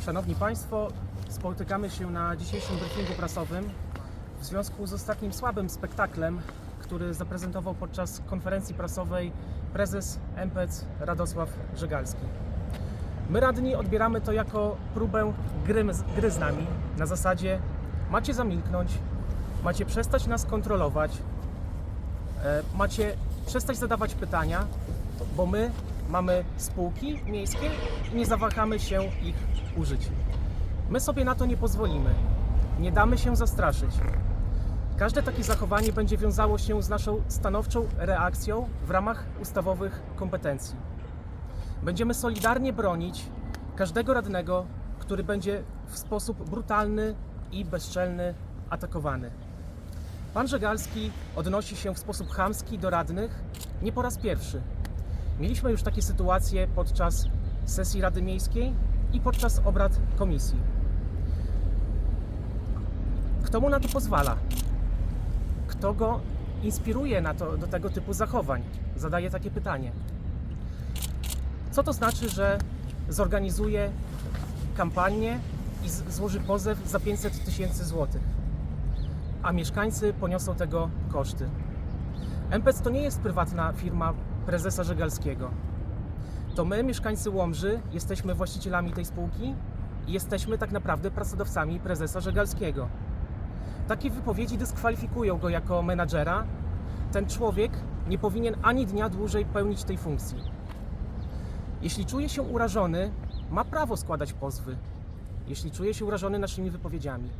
Szanowni Państwo, spotykamy się na dzisiejszym briefingu prasowym w związku z ostatnim słabym spektaklem, który zaprezentował podczas konferencji prasowej prezes MPC Radosław Żegalski. My radni odbieramy to jako próbę gry, gry z nami na zasadzie macie zamilknąć, macie przestać nas kontrolować, e, macie przestać zadawać pytania, bo my mamy spółki miejskie i nie zawahamy się ich użyć. My sobie na to nie pozwolimy. Nie damy się zastraszyć. Każde takie zachowanie będzie wiązało się z naszą stanowczą reakcją w ramach ustawowych kompetencji. Będziemy solidarnie bronić każdego radnego, który będzie w sposób brutalny i bezczelny atakowany. Pan Żegalski odnosi się w sposób chamski do radnych nie po raz pierwszy. Mieliśmy już takie sytuacje podczas sesji Rady Miejskiej i podczas obrad komisji. Kto mu na to pozwala? Kto go inspiruje na to, do tego typu zachowań? Zadaję takie pytanie. Co to znaczy, że zorganizuje kampanię i złoży pozew za 500 tysięcy złotych, a mieszkańcy poniosą tego koszty? MPC to nie jest prywatna firma prezesa Żegalskiego. To my, mieszkańcy Łomży, jesteśmy właścicielami tej spółki i jesteśmy tak naprawdę pracodawcami prezesa Żegalskiego. Takie wypowiedzi dyskwalifikują go jako menadżera. Ten człowiek nie powinien ani dnia dłużej pełnić tej funkcji. Jeśli czuje się urażony, ma prawo składać pozwy. Jeśli czuje się urażony naszymi wypowiedziami.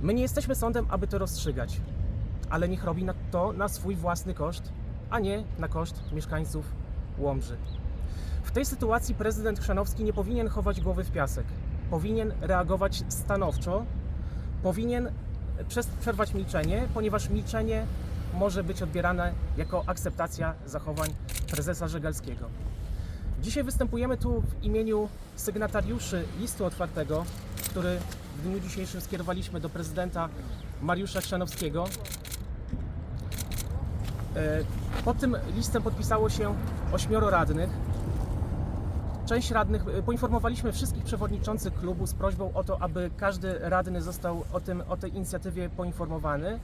My nie jesteśmy sądem, aby to rozstrzygać, ale niech robi to na swój własny koszt, a nie na koszt mieszkańców Łomży. W tej sytuacji prezydent Chrzanowski nie powinien chować głowy w piasek. Powinien reagować stanowczo, powinien przerwać milczenie, ponieważ milczenie może być odbierane jako akceptacja zachowań prezesa Żegalskiego. Dzisiaj występujemy tu w imieniu sygnatariuszy listu otwartego, który w dniu dzisiejszym skierowaliśmy do prezydenta Mariusza Chrzanowskiego. E, Pod tym listem podpisało się ośmioro radnych. Część radnych, e, poinformowaliśmy wszystkich przewodniczących klubu z prośbą o to, aby każdy radny został o, tym, o tej inicjatywie poinformowany.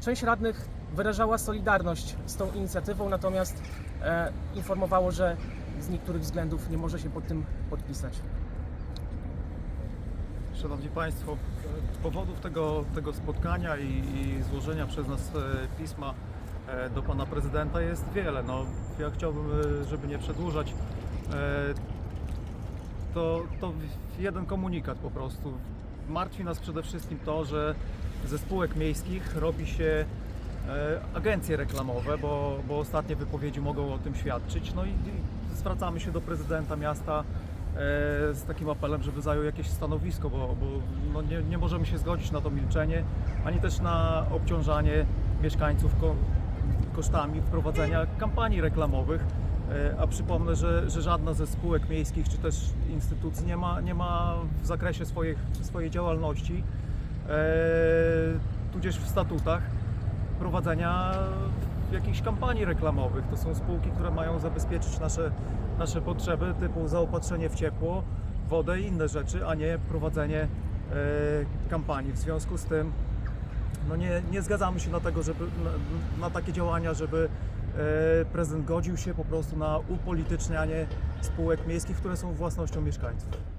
Część radnych wyrażała solidarność z tą inicjatywą, natomiast e, informowało, że z niektórych względów nie może się pod tym podpisać. Szanowni Państwo, powodów tego, tego spotkania i, i złożenia przez nas e, pisma do Pana Prezydenta jest wiele. No, ja chciałbym, e, żeby nie przedłużać, e, to, to jeden komunikat po prostu. Martwi nas przede wszystkim to, że ze spółek miejskich robi się e, agencje reklamowe, bo, bo ostatnie wypowiedzi mogą o tym świadczyć. No i, i zwracamy się do prezydenta miasta e, z takim apelem, żeby zajął jakieś stanowisko, bo, bo no nie, nie możemy się zgodzić na to milczenie, ani też na obciążanie mieszkańców kosztami wprowadzenia kampanii reklamowych. E, A przypomnę, że, że żadna ze spółek miejskich czy też instytucji nie ma, nie ma w zakresie swoich, swojej działalności, e, tudzież w statutach, prowadzenia jakichś kampanii reklamowych. To są spółki, które mają zabezpieczyć nasze, nasze potrzeby, typu zaopatrzenie w ciepło, wodę i inne rzeczy, a nie prowadzenie e, kampanii. W związku z tym no nie, nie zgadzamy się na, tego, żeby, na, na takie działania, żeby e, prezydent godził się po prostu na upolitycznianie spółek miejskich, które są własnością mieszkańców.